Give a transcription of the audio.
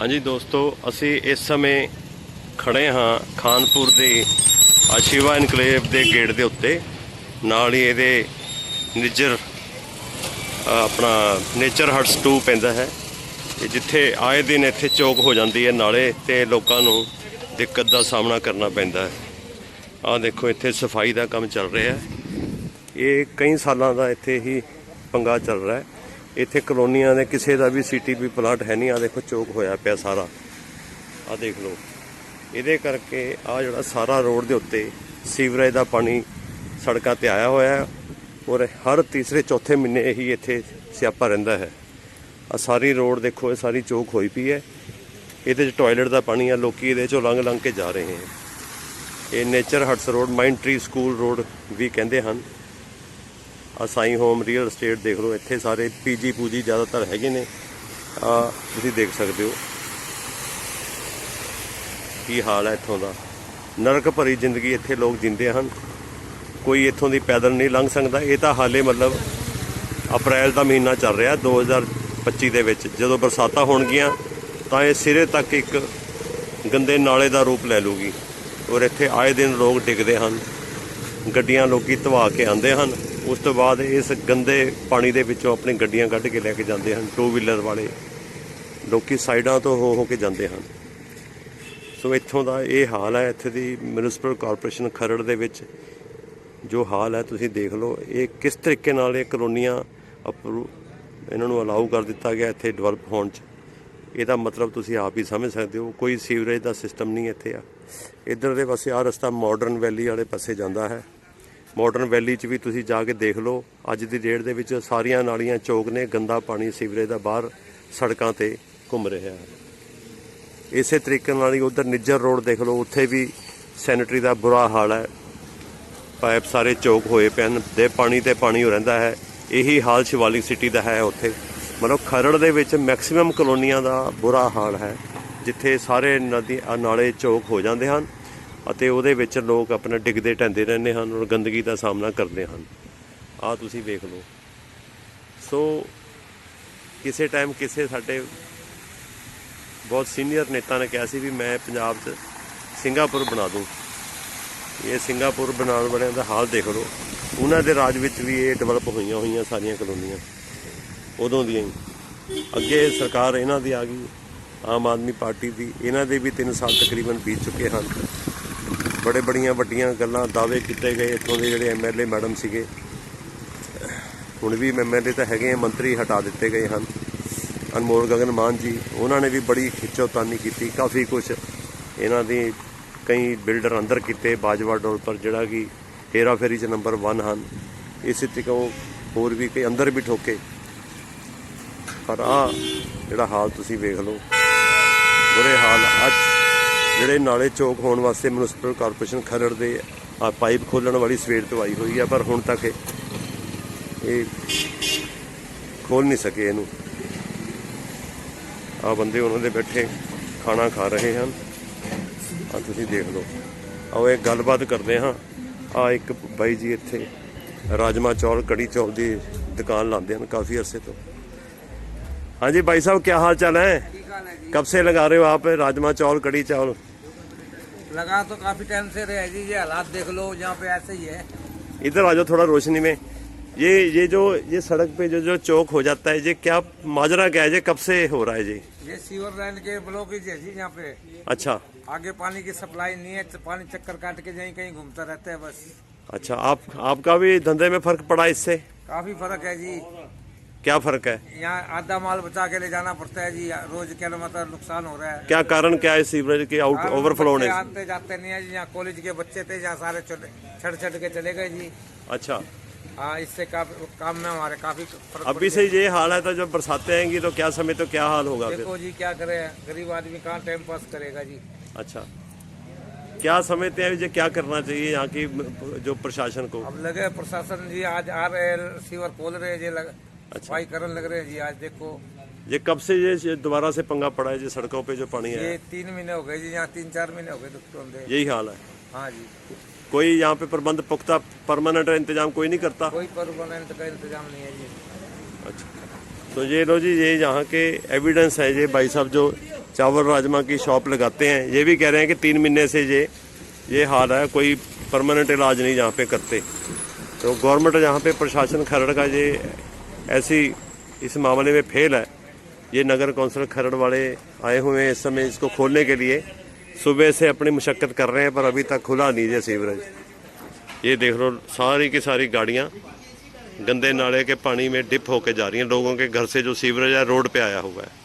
ਹਾਂਜੀ ਦੋਸਤੋ, ਅਸੀਂ ਇਸ ਸਮੇਂ ਖੜੇ ਹਾਂ ਖਾਨਪੁਰ ਦੇ ਆਸ਼ੀਵਾ ਇਨਕਲੇਵ ਦੇ ਗੇਟ ਦੇ ਉੱਤੇ। ਨਾਲ ਹੀ ਇਹਦੇ ਨਿੱਜਰ ਆਪਣਾ ਨੇਚਰ ਹਟਸ 2 ਪੈਂਦਾ ਹੈ। ਇਹ ਜਿੱਥੇ ਆਏ ਦਿਨ ਇੱਥੇ ਚੌਕ ਹੋ ਜਾਂਦੀ ਹੈ, ਨਾਲੇ ਤੇ ਲੋਕਾਂ ਨੂੰ ਦਿੱਕਤ ਦਾ ਸਾਹਮਣਾ ਕਰਨਾ ਪੈਂਦਾ ਹੈ। ਆਹ ਦੇਖੋ, ਇੱਥੇ ਸਫ਼ਾਈ ਦਾ ਕੰਮ ਚੱਲ ਰਿਹਾ ਹੈ। ਇਹ ਕਈ ਸਾਲਾਂ ਦਾ ਇੱਥੇ ਹੀ ਪੰਗਾ ਚੱਲ ਰਿਹਾ ਹੈ। ਇੱਥੇ ਕਲੋਨੀਆਂ ਦੇ ਕਿਸੇ ਦਾ ਵੀ ਸੀਟੀਪੀ ਪਲਾਟ ਹੈ ਨਹੀਂ। ਆ ਦੇਖੋ, ਚੌਕ ਹੋਇਆ ਪਿਆ ਸਾਰਾ। ਆ ਦੇਖ ਲਓ। ਇਹਦੇ ਕਰਕੇ ਆ ਜਿਹੜਾ ਸਾਰਾ ਰੋਡ ਦੇ ਉੱਤੇ ਸੀਵਰੇਜ ਦਾ ਪਾਣੀ ਸੜਕਾਂ ਤੇ ਆਇਆ ਹੋਇਆ ਹੈ ਔਰ ਹਰ ਤੀਸਰੇ ਚੌਥੇ ਮਹੀਨੇ ਹੀ ਇੱਥੇ ਸਿਆਪਾ ਰਹਿੰਦਾ ਹੈ। ਆ ਸਾਰੀ ਰੋਡ ਦੇਖੋ, ਇਹ ਸਾਰੀ ਚੌਕ ਹੋਈ ਪਈ ਹੈ। ਇਹਦੇ 'ਚ ਟਾਇਲਟ ਦਾ ਪਾਣੀ ਆ। ਲੋਕੀ ਇਹਦੇ 'ਚੋਂ ਲੰਘ ਲੰਘ ਕੇ ਜਾ ਰਹੇ ਹਨ ਇਹ nature huts road, mind tree school road ਵੀ ਕਹਿੰਦੇ ਹਨ। ਆ ਸਾਈ ਹੋਮ ਰੀਅਲ ਏਸਟੇਟ ਦੇਖ ਲਓ, ਇੱਥੇ ਸਾਰੇ ਪੀਜੀ ਪੂਜੀ ਜ਼ਿਆਦਾਤਰ ਹੈਗੇ ਨੇ। ਆ ਤੁਸੀਂ ਦੇਖ ਸਕਦੇ ਹੋ। ਕੀ ਹਾਲ ਹੈ ਇੱਥੋਂ ਦਾ? ਨਰਕ ਭਰੀ ਜ਼ਿੰਦਗੀ ਇੱਥੇ ਲੋਕ ਜਿੰਦੇ ਹਨ। ਕੋਈ ਇੱਥੋਂ ਦੀ ਪੈਦਲ ਨਹੀਂ ਲੰਘ ਸਕਦਾ। ਇਹ ਤਾਂ ਹਾਲੇ ਮਤਲਬ ਅਪ੍ਰੈਲ ਦਾ ਮਹੀਨਾ ਚੱਲ ਰਿਹਾ 2025 ਦੇ ਵਿੱਚ। ਜਦੋਂ ਬਰਸਾਤਾਂ ਹੋਣਗੀਆਂ, ਤਾਂ ਇਹ ਸਿਰੇ ਤੱਕ ਇੱਕ ਗੰਦੇ ਨਾਲੇ ਦਾ ਰੂਪ ਲੈ ਲੂਗੀ। ਔਰ ਇੱਥੇ ਆਏ ਦਿਨ ਲੋਕ ਡਿੱਗਦੇ ਹਨ। ਗੱਡੀਆਂ ਲੋਕੀ ਧਵਾ ਕੇ ਆਉਂਦੇ ਹਨ। ਉਸ ਤੋਂ ਬਾਅਦ ਇਸ ਗੰਦੇ ਪਾਣੀ ਦੇ ਵਿੱਚੋਂ ਆਪਣੀ ਗੱਡੀਆਂ ਕੱਢ ਕੇ ਲੈ ਕੇ ਜਾਂਦੇ ਹਨ ਟੂ ਵੀਲਰ ਵਾਲੇ। ਲੋਕੀ ਸਾਈਡਾਂ ਤੋਂ ਹੋ ਹੋ ਕੇ ਜਾਂਦੇ ਹਨ। ਸੋ ਇੱਥੋਂ ਦਾ ਇਹ ਹਾਲ ਹੈ, ਇੱਥੇ ਦੀ ਮਿਊਨਿਸਪਲ ਕਾਰਪੋਰੇਸ਼ਨ ਖਰੜ ਦੇ ਵਿੱਚ ਜੋ ਹਾਲ ਹੈ, ਤੁਸੀਂ ਦੇਖ ਲਓ, ਇਹ ਕਿਸ ਤਰੀਕੇ ਨਾਲ ਇਹ ਕਲੋਨੀਆਂ ਅਪਰੂ, ਇਹਨਾਂ ਨੂੰ ਅਲਾਉ ਕਰ ਦਿੱਤਾ ਗਿਆ ਇੱਥੇ ਡਿਵੈਲਪ ਹੋਣ 'ਚ। ਇਹਦਾ ਮਤਲਬ ਤੁਸੀਂ ਆਪ ਹੀ ਸਮਝ ਸਕਦੇ ਹੋ, ਕੋਈ ਸੀਵਰੇਜ ਦਾ ਸਿਸਟਮ ਨਹੀਂ ਇੱਥੇ ਆ। ਇੱਧਰ ਦੇ ਪਾਸੇ ਆ ਰਸਤਾ ਮਾਡਰਨ ਵੈਲੀ ਵਾਲੇ ਪਾਸੇ ਜਾਂਦਾ ਹੈ। ਮਾਡਰਨ ਵੈਲੀ 'ਚ ਵੀ ਤੁਸੀਂ ਜਾ ਕੇ ਦੇਖ ਲਓ। ਅੱਜ ਦੀ ਡੇਟ ਦੇ ਵਿੱਚ ਸਾਰੀਆਂ ਨਾਲੀਆਂ ਚੌਕ ਨੇ, ਗੰਦਾ ਪਾਣੀ ਸੀਵਰੇਜ ਦਾ ਬਾਹਰ ਸੜਕਾਂ ਤੇ ਘੁੰਮ ਰਿਹਾ ਹੈ। ਇਸੇ ਤਰੀਕੇ ਨਾਲ ਹੀ ਉਧਰ ਨਿੱਜਰ ਰੋਡ ਦੇਖ ਲਓ, ਉੱਥੇ ਵੀ ਸੈਨੇਟਰੀ ਦਾ ਬੁਰਾ ਹਾਲ ਹੈ। ਪਾਈਪ ਸਾਰੇ ਚੌਕ ਹੋਏ ਪਏ ਹਨ ਦੇ ਪਾਣੀ ਤੇ ਪਾਣੀ ਹੋ ਰਹਿੰਦਾ ਹੈ। ਇਹੀ ਹਾਲ ਸ਼ਿਵਾਲਿਕ ਸਿਟੀ ਦਾ ਹੈ ਉੱਥੇ। ਮਤਲਬ ਖਰੜ ਦੇ ਵਿੱਚ ਮੈਕਸਿਮਮ ਕਲੋਨੀਆਂ ਦਾ ਬੁਰਾ ਹਾਲ ਹੈ, ਜਿੱਥੇ ਸਾਰੇ ਨਦੀ ਨਾਲੇ ਚੌਕ ਹੋ ਜਾਂਦੇ ਹਨ। ਅਤੇ ਉਹਦੇ ਵਿੱਚ ਲੋਕ ਆਪਣਾ ਡਿੱਗਦੇ ਢੰਦੇ ਰਹਿੰਦੇ ਹਨ ਔਰ ਗੰਦਗੀ ਦਾ ਸਾਹਮਣਾ ਕਰਦੇ ਹਨ। ਆਹ ਤੁਸੀਂ ਵੇਖ ਲਓ। ਸੋ ਕਿਸੇ ਟਾਈਮ ਕਿਸੇ ਸਾਡੇ ਬਹੁਤ ਸੀਨੀਅਰ ਨੇਤਾ ਨੇ ਕਿਹਾ ਸੀ ਵੀ ਮੈਂ ਪੰਜਾਬ 'ਚ ਸਿੰਗਾਪੁਰ ਬਣਾ ਦੂੰ। ਇਹ ਸਿੰਗਾਪੁਰ ਬਣਾਉਣ ਵਾਲਿਆਂ ਦਾ ਹਾਲ ਦੇਖ ਲਓ। ਉਹਨਾਂ ਦੇ ਰਾਜ ਵਿੱਚ ਵੀ ਇਹ ਡਿਵੈਲਪ ਹੋਈਆਂ ਹੋਈਆਂ ਸਾਰੀਆਂ ਕਲੋਨੀਆਂ ਉਦੋਂ ਦੀਆਂ ਹੀ। ਅੱਗੇ ਸਰਕਾਰ ਇਹਨਾਂ ਦੀ ਆ ਗਈ। ਆਮ ਆਦਮੀ ਪਾਰਟੀ ਦੀ। ਇਹਨਾਂ ਦੇ ਵੀ 3 ਸਾਲ ਤਕਰੀਬਨ ਬੀਤ ਚੁੱਕੇ ਹਨ। ਬੜੇ ਬੜੀਆਂ ਵੱਡੀਆਂ ਗੱਲਾਂ ਦਾਅਵੇ ਕੀਤੇ ਗਏ ਇੱਥੋਂ ਦੇ ਜਿਹੜੇ ਐਮਐਲਏ ਮੈਡਮ ਸੀਗੇ। ਹੁਣ ਵੀ ਐਮਐਲਏ ਤਾਂ ਹੈਗੇ ਮੰਤਰੀ ਹਟਾ ਦਿੱਤੇ ਗਏ ਹਨ। ਅਨਮੋਲ ਗਗਨ ਮਾਨ ਜੀ, ਉਹਨਾਂ ਨੇ ਵੀ ਬੜੀ ਖਿੱਚੋਤਾਨੀ ਕੀਤੀ। ਕਾਫੀ ਕੁਝ ਇਹਨਾਂ ਦੀ ਕਈ ਬਿਲਡਰ ਅੰਦਰ ਕੀਤੇ, ਬਾਜਵਾ ਡੋਲ ਪਰ ਜਿਹੜਾ ਕਿ ਹੇਰਾ ਫੇਰੀ ਚ ਨੰਬਰ 1 ਹਨ। ਇਸੇ ਤਰੀਕੇ ਉਹ ਹੋਰ ਵੀ ਕਈ ਅੰਦਰ ਵੀ ਠੋਕੇ। ਪਰ ਆ ਜਿਹੜਾ ਹਾਲ ਤੁਸੀਂ ਵੇਖ ਲਓ, ਬੁਰੇ ਹਾਲ ਅੱਜ ਜਿਹੜੇ ਨਾਲੇ ਚੌਕ ਹੋਣ ਵਾਸਤੇ ਮਿਊਨਿਸਪਲ ਕਾਰਪੋਰੇਸ਼ਨ ਖਰੜ ਦੇ ਆ ਪਾਈਪ ਖੋਲਣ ਵਾਲੀ ਸਵੇਰ ਤੋਂ ਆਈ ਹੋਈ ਆ, ਪਰ ਹੁਣ ਤੱਕ ਇਹ ਖੋਲ ਨਹੀਂ ਸਕੇ ਇਹਨੂੰ। ਆ ਬੰਦੇ ਉਹਨਾਂ ਦੇ ਬੈਠੇ, ਖਾਣਾ ਖਾ ਰਹੇ ਹਨ। ਆ ਤੁਸੀਂ ਦੇਖ ਲਓ। ਆਓ ਇਹ ਗੱਲਬਾਤ ਕਰਦੇ ਹਾਂ। ਆ ਇੱਕ ਬਾਈ ਜੀ ਇੱਥੇ ਰਾਜਮਾ ਚੌਲ, ਕੜੀ ਚੌਲ ਦੀ ਦੁਕਾਨ ਲਾਉਂਦੇ ਹਨ ਕਾਫੀ ਅਰਸੇ ਤੋਂ। ਹਾਂਜੀ ਬਾਈ ਸਾਹਿਬ ਕੀ ਹਾਲ ਚਾਲ ਹੈ? हाल है जी कब से लगा रहे हो आप राजमा चावल कड़ी चावल? लगा तो काफ़ी टाइम से रहे जी ये हालात देख लो यहाँ पे ऐसे ही है। इधर आ जाओ थोड़ा रोशनी में। ये ये जो ये सड़क पे जो जो चौक हो जाता है ये क्या माजरा क्या है ये कब से हो रहा है जी? ये सीवर लाइन के ब्लॉकेज है जी यहाँ पे। अच्छा। आगे पानी की सप्लाई नहीं है पानी चक्कर काट के यहीं कहीं घूमता रहता है बस। अच्छा आप आपका भी धंधे में फ़र्क पड़ा इससे? काफ़ी फ़र्क है जी। क्या फ़र्क है? यहाँ आधा माल बचा के ले जाना पड़ता है जी। रोज के मतलब नुकसान हो रहा है। क्या कारण क्या है सीवरेज के आउट ओवरफ्लो होने? आते जाते नहीं है जी यहाँ कॉलेज के बच्चे थे यहाँ सारे छड़ छड़ के चले गए जी। अच्छा। हाँ इससे काफ़ी काम में हमारे काफ़ी अभी से ये हाल है तो जब बरसातें आएँगी तो क्या समय तो क्या हाल होगा देखो जी क्या करे? गरीब आदमी कहाँ टाइम पास करेगा जी? अच्छा। क्या समझते हैं ये क्या करना चाहिए यहाँ की जो प्रशासन को? अब लगे प्रशासन जी आज आ रहे सीवर खोल रहे जी लग सफाई करने लग रहे हैं जी आज देखो ये कब से ये दोबारा से पंगा पड़ा है जो सड़कों पे जो पानी है ये तीन महीने हो गए जी यहाँ तीन चार महीने हो गए दुख बंदे यही हाल है हाँ जी कोई यहाँ पे प्रबंध पुख्ता परमानेंट इंतजाम कोई नहीं करता कोई परमानेंट का इंतजाम नहीं है जी अच्छा तो ये लो जी ये यहाँ के एविडेंस है ये भाई साहब जो चावल राजमा की शॉप लगाते हैं ये भी कह रहे हैं कि तीन महीने से ये ये हाल है कोई परमानेंट इलाज नहीं यहाँ पे करते तो गवर्नमेंट यहाँ पे प्रशासन खरड़ का ये ऐसी इस मामले में फेल है ये नगर कौंसिल खरड़ वाले आए हुए हैं इस समय इसको खोलने के लिए सुबह से अपनी मुशक्कत कर रहे हैं पर अभी तक खुला नहीं है सीवरेज ये देख लो सारी की सारी गाड़ियाँ गंदे नाले के पानी में डिप होके जा रही हैं लोगों के घर से जो सीवरेज है रोड पे आया हुआ है